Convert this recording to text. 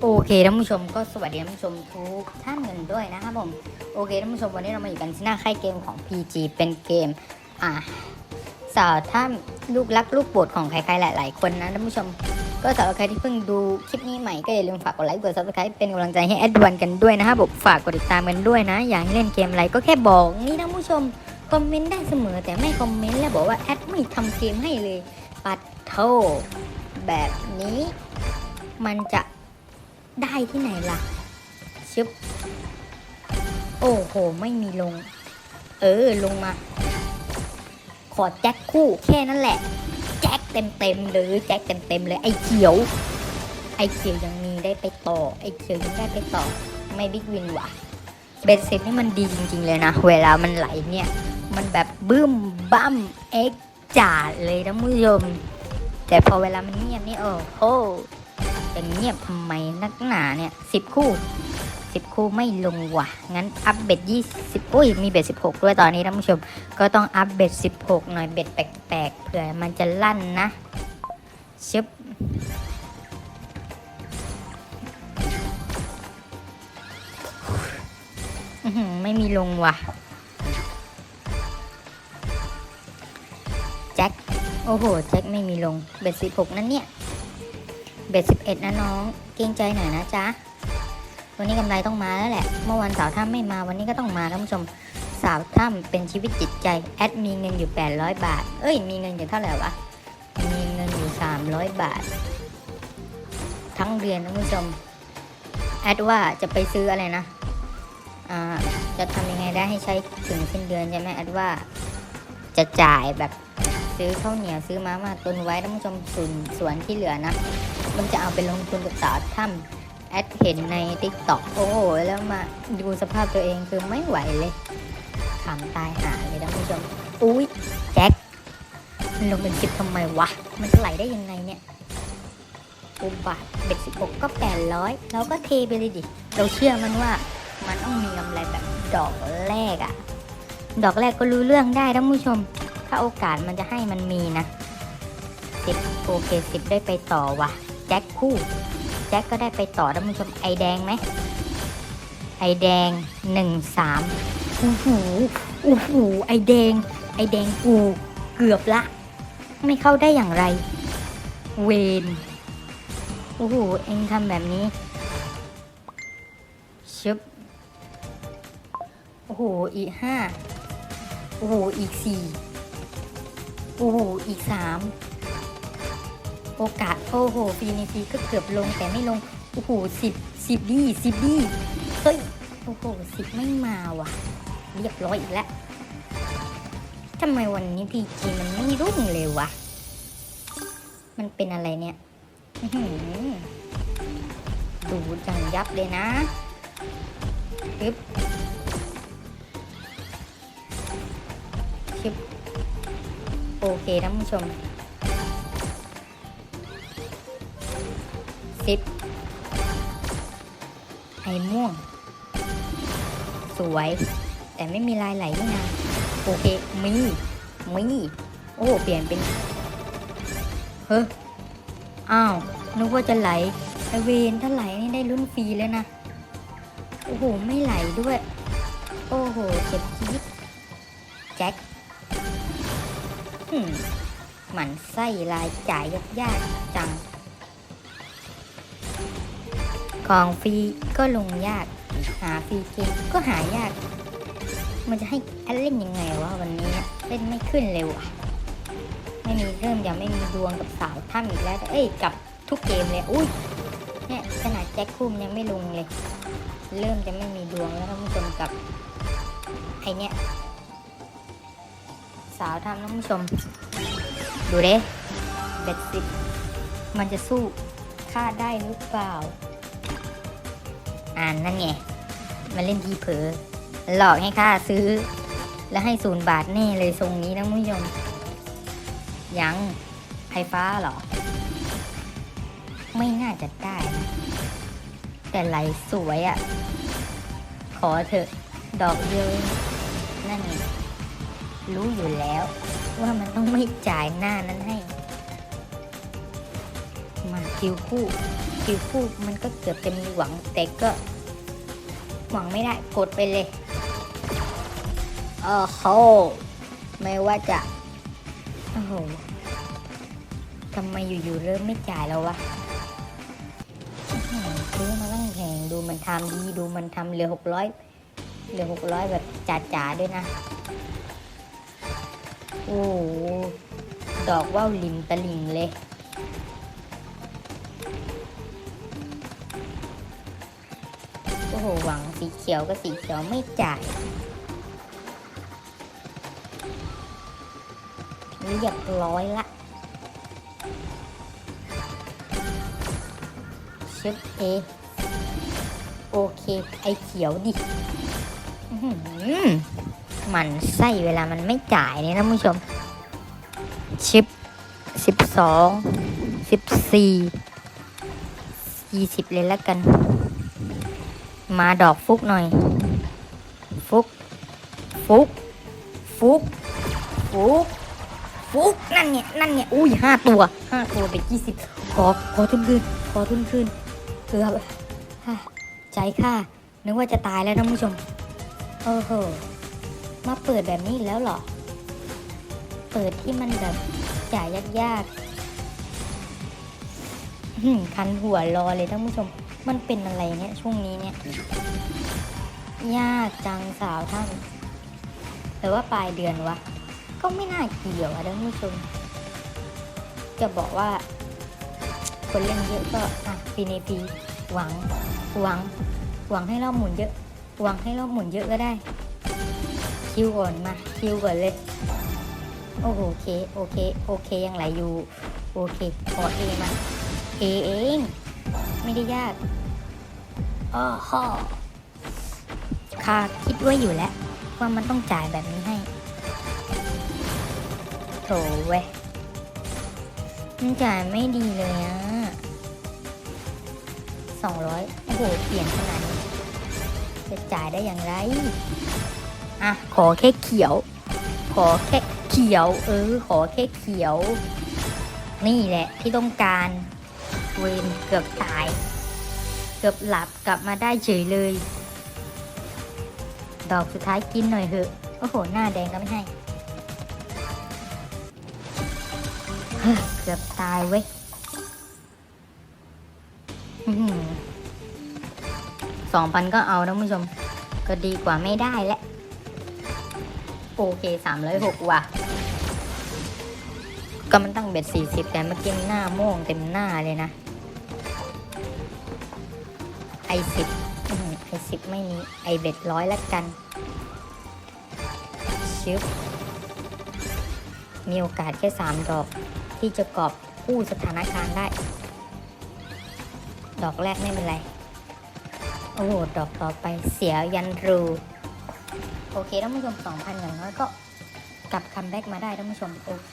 โอเคท่านผู้ชมก็สวัสดีท่านผู้ชมทุกท่านกันด้วยนะครับผมโอเคท่านผู้ชมวันนี้เรามาอยู่กันที่หน้าค่ายเกมของ PG เป็นเกมอ่าสาวท่านลูกรักลูกโปรดของใครๆหลาย ๆ คนนะท่านผู้ชม ก็สำหรับใครที่เพิ่งดูคลิปนี้ใหม่ก็อย่าลืมฝากกดไลค์กด subscribe เป็นกำลังใจให้แอดวันกันด้วยนะครับผมฝากกดติดตามกันด้วยนะ อยากเล่นเกมอะไรก็แค่บอกนี่ท่านผู้ชม คอมเมนต์ได้เสมอแต่ไม่คอมเมนต์แล้วบอกว่าแอดไม่ทำเกมให้เลย ปัดโทแบบนี้ มันจะได้ที่ไหนล่ะชึบโอ้โห ไม่มีลง เออ ลงมา ขอแจ็คคู่แค่นั้นแหละ แจ็คเต็มเต็มเลยแจ็คเต็มเต็มเลย ไอ้เขียว ไอ้เขียวยังมีได้ไปต่อ ไอ้เขียวยังได้ไปต่อ ไม่บิ๊กวินว่ะเบสเซ็ตนี่มันดีจริง ๆ เลยนะ เวลามันไหลเนี่ย มันแบบบึ้มบั้มเอ็กจ่าดเลยนะผู้ชมแต่พอเวลามันเงียบนี่โอ้โหจะเงียบทำไมนักหนาเนี่ยสิบคู่สิบคู่ไม่ลงว่ะ งั้นอัพเบ็ดยี่สิบอุ้ยมีเบ็ดสิบหกด้วยตอนนี้ท่านผู้ชม ก็ต้องอัพเบ็ดสิบหกหน่อยเบ็ดแปลกๆเผื่อมันจะลั่นนะชึบไม่มีลงว่ะ โอ้โห แจ็คไม่มีลง เบ็ดสิบหกนั่นเนี่ย เบ็ดสิบเอ็ดนะน้อง เกรงใจหน่อยนะจ๊ะ วันนี้กำไรต้องมาแล้วแหละ เมื่อวันสาวถ้ำไม่มา วันนี้ก็ต้องมาท่านผู้ชม สาวถ้ำเป็นชีวิตจิตใจ แอดมีเงินอยู่ 800 บาท เอ้ย มีเงินอยู่เท่าไหร่วะ มีเงินอยู่ 300 บาท ทั้งเดือนท่านผู้ชม แอดว่าจะไปซื้ออะไรนะ อ่า จะทำยังไงได้ให้ใช้ถึงสิ้นเดือนใช่ไหมแอดว่า จะจ่ายแบบ ซื้อข้าวเหนียวซื้อมามาตุนไว้ท่านผู้ชมส่วนส่วนที่เหลือนะ มันจะเอาไปลงทุนกับสาวถ้ำแอดเห็นในติ๊กต็อกโอ้โห แล้วมาดูสภาพตัวเองคือไม่ไหวเลยขำตายหาเลยท่านผู้ชม อุ้ยแจ็คมันลงเป็นสิบทำไมวะ มันจะไหลได้ยังไงเนี่ยอุบาทเบ็ดสิบหกก็แปดร้อยเราก็เทไปเลยดิ เราเชื่อมันว่ามันต้องมีกำไรแบบดอกแรกอะดอกแรกก็รู้เรื่องได้ท่านผู้ชม ถ้าโอกาสมันจะให้มันมีนะสิบโอเคสิบได้ไปต่อว่ะ แจ็คคู่ แจ็คก็ได้ไปต่อท่านผู้ชมไอแดงไหม ไอแดงหนึ่งสามโอ้โหโอ้โหไอแดง ไอแดงกูเกือบละ ไม่เข้าได้อย่างไร เวนโอ้โหเองทำแบบนี้ชึบโอ้โหอีกห้าโอ้โหอีกสี่ โอ้โหอีกสามโอกาสโอ้โหฟีในฟีก็เกือบลงแต่ไม่ลง โอ้โหสิบสิบดีสิบดีเฮ้ย โอ้โหสิบไม่มาว่ะ เรียบร้อยอีกแล้วทำไมวันนี้พีจีมันไม่รุ่งเลยวะ มันเป็นอะไรเนี่ยดูจังยับเลยนะปึ๊บชิบ โอเคท่านผู้ชมสิบไอม่วง สวย แต่ไม่มีลายไหลนี่นะโอเคมีมีโอ้ เปลี่ยนเป็น เฮ้ยอ้าว นึกว่าจะไหลไอเวนถ้าไหลนี่ได้ลุ้นฟรีแล้วนะ โอ้โห ไม่ไหลด้วย โอ้โห เจ็บจี๊ดแจ็ค หมันไส้รายจ่ายยากๆจัง ของฟรีก็ลงยาก หาฟรีเกมก็หายาก มันจะให้แอดเล่นยังไงวะวันนี้เล่นไม่ขึ้นเลยว่ะไม่มีเริ่มยังไม่มีดวงกับสาวถ้ำอีกแล้ว เอ้ยกับทุกเกมเลย อุ้ยเนี่ยขนาดแจ็คคุมยังไม่ลงเลย เริ่มจะไม่มีดวงแล้วท่านผู้ชมกับไอเนี้ย สาวทำท่านผู้ชม ดูเด้เบ็ดสิบมันจะสู้ค่าได้หรือเปล่า อ่านนั่นไงมาเล่นทีเผลอหลอกให้ค่าซื้อ แล้วให้ศูนย์บาทแน่เลยทรงนี้นะท่านผู้ชมยังไฟฟ้าหรอ ไม่น่าจะได้นะแต่ไหลสวยอะ่ะ ขอเถอะ ดอกเดียวเองนั่นไง รู้อยู่แล้ว ว่ามันต้องไม่จ่ายหน้านั้นให้ มาคิวคู่คิวคู่มันก็เกือบจะมีหวังแต่ก็ หวังไม่ได้กดไปเลยโอ้โหไม่ว่าจะโอ้โหทำไมอยู่ๆเริ่มไม่จ่ายแล้ววะซื้อมาตั้งแพงดูมันทำดีดูมันทำเหลือหกร้อยเหลือหกร้อยแบบจ๋าๆด้วยนะ โอ้ดอกว่าวลิมตะลิงเลย โอ้โห หวังสีเขียวกับสีเขียวไม่จ่ายเรียบร้อยละชุดเอโอเค ไอเขียวดิอื้อหือ มันไส้เวลามันไม่จ่ายเนี่ยนะผู้ชมชิปสิบสองสิบสี่ยี่สิบเลยแล้วกัน มาดอกฟุกหน่อย ฟุก ฟุก ฟุก ฟุก ฟุก นั่นเนี่ย นั่นเนี่ย อุ้ยห้าตัวห้าตัวเป็นยี่สิบขอ ขอทุนคืน ขอทุนคืนเกือบใจค่ะนึกว่าจะตายแล้วท่านผู้ชม โอ้โห มาเปิดแบบนี้แล้วหรอ เปิดที่มันแบบจ่ายยากๆคันหัวรอเลยท่านผู้ชม มันเป็นอะไรเนี่ยช่วงนี้เนี่ย ยากจังสาวท่านหรือว่าปลายเดือนวะ ก็ไม่น่าเกี่ยวอะท่านผู้ชม จะบอกว่า คนเล่นเยอะก็อะปีในปีหวัง หวัง หวังให้รอบหมุนเยอะ หวังให้รอบหมุนเยอะก็ได้ คิวก่อนมาคิวก่อนเลย โอ้โหโอเคโอเคโอเคยังไหลอยู่ โอเคขอเอมาเอเองไม่ได้ยากอ้อฮอค่าคิดไว้อยู่แล้ว ว่ามันต้องจ่ายแบบนี้ให้โถเว้ยมันจ่ายไม่ดีเลยอะสองร้อยโอ้โหเปลี่ยนขนาดนี้จะจ่ายได้อย่างไร อะขอแค่เขียว ขอแค่เขียว เออ ขอแค่เขียว นี่แหละที่ต้องการเวนเกือบตาย เกือบหลับกลับมาได้เฉยเลย ดอกสุดท้ายกินหน่อยเถอะโอ้โห หน้าแดงก็ไม่ให้ เกือบตายเว้ยสองพันก็เอานะผู้ชม ก็ดีกว่าไม่ได้แหละ โอเคสามร้อยหกว่ะ ก็มันตั้งเบ็ดสี่สิบแต่เมื่อกี้หน้าโม่งเต็มหน้าเลยนะ ไอสิบไอสิบไม่มี ไอเบ็ดร้อยละกัน ชึบ มีโอกาสแค่สามดอก ที่จะกอบกู้สถานการณ์ได้ ดอกแรกไม่เป็นไร โอ้โห ดอกต่อไปเสียยันรู โอเคท่านผู้ชม2,000อย่างน้อยก็กลับคัมแบ็กมาได้ท่านผู้ชมโอเค